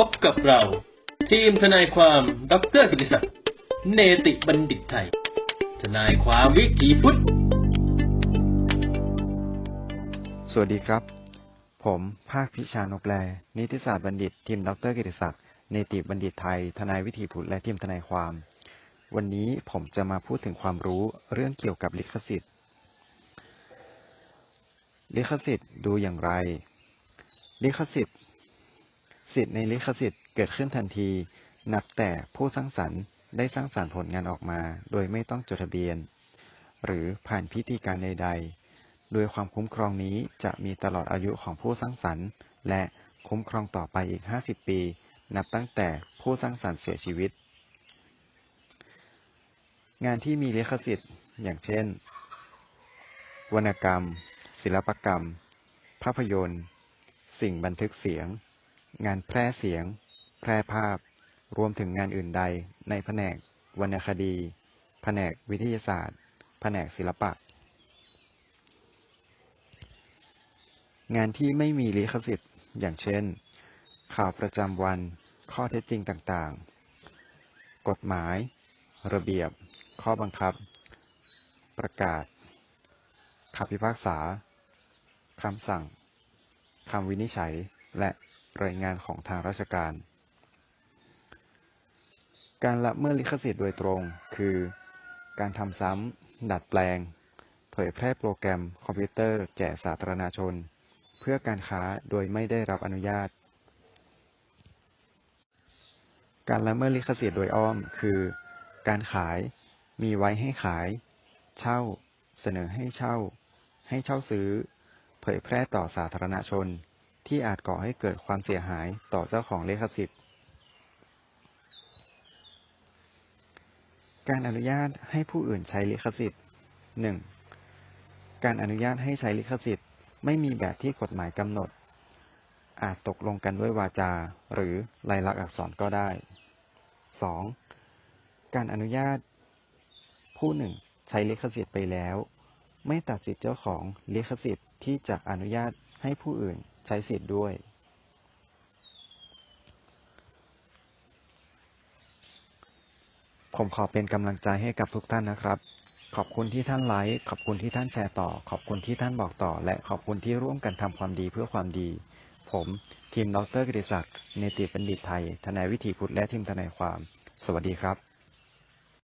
พบกับเรา ทีมทนายความดรกิติศักดิ์เนติบัณฑิตไทย ทนายความวิถีพุทธ สวัสดีครับ ผมภาคพิชานกแล นิติศาสตร์บัณฑิต ทีมดรกิติศักดิ์เนติบัณฑิตไทย ทนายวิถีพุทธและทีมทนายความ วันนี้ผมจะมาพูดถึงความรู้เรื่องเกี่ยวกับลิขสิทธิ์ ลิขสิทธิ์ดูอย่างไร ลิขสิทธิ์ สิทธิ์ในลิขสิทธิ์เกิดขึ้นทันที นับแต่ผู้สร้างสรรค์ได้สร้างสรรค์ผลงานออกมา โดยไม่ต้องจดทะเบียน หรือผ่านพิธีการใด ๆ โดยความคุ้มครองนี้จะมีตลอดอายุของผู้สร้างสรรค์ และคุ้มครองต่อไปอีก 50 ปี นับตั้งแต่ผู้สร้างสรรค์เสียชีวิต งานที่มีลิขสิทธิ์ อย่างเช่น วรรณกรรม ศิลปกรรม ภาพยนตร์ สิ่งบันทึกเสียง งานแพร่เสียง แพร่ภาพ รวมถึงงานอื่นใด ในแผนก วรรณคดี แผนกวิทยาศาสตร์ แผนกศิลปะ งานที่ไม่มีลิขสิทธิ์ อย่างเช่น ข่าวประจำวัน ข้อเท็จจริงต่างๆ กฎหมาย ระเบียบ ข้อบังคับ ประกาศคำพิพากษา คำสั่ง คำวินิจฉัย และ รายงานของทางราชการ การละเมิดลิขสิทธิ์โดยตรง คือ การทำซ้ำ ดัดแปลง เผยแพร่โปรแกรมคอมพิวเตอร์แก่สาธารณชน เพื่อการค้าโดยไม่ได้รับอนุญาต การละเมิดลิขสิทธิ์โดยอ้อม คือ การขาย มีไว้ให้ขาย เช่า เสนอให้เช่า ให้เช่าซื้อ เผยแพร่ต่อสาธารณชน ที่อาจก่อให้เกิดความเสียหายต่อเจ้าของลิขสิทธิ์ การอนุญาตให้ผู้อื่นใช้ลิขสิทธิ์ 1. การอนุญาตให้ใช้ลิขสิทธิ์ไม่มีแบบที่กฎหมายกำหนด อาจตกลงกันด้วยวาจา หรือลายลักษณ์อักษรก็ได้ 2. การอนุญาต ผู้หนึ่งใช้ลิขสิทธิ์ไปแล้ว ไม่ตัดสิทธิ์เจ้าของลิขสิทธิ์ที่จะอนุญาตให้ผู้อื่น ใช้สิทธิ์ด้วย ผมขอเป็นกำลังใจให้กับทุกท่านนะครับ ขอบคุณที่ท่านไลค์ ขอบคุณที่ท่านแชร์ต่อ ขอบคุณที่ท่านบอกต่อ และขอบคุณที่ร่วมกันทำความดีเพื่อความดี ผมทีมดรกฤษศักดิ์เนติบัณฑิตไทย ทนายวิถีพุทธและทีมทนายความ สวัสดีครับ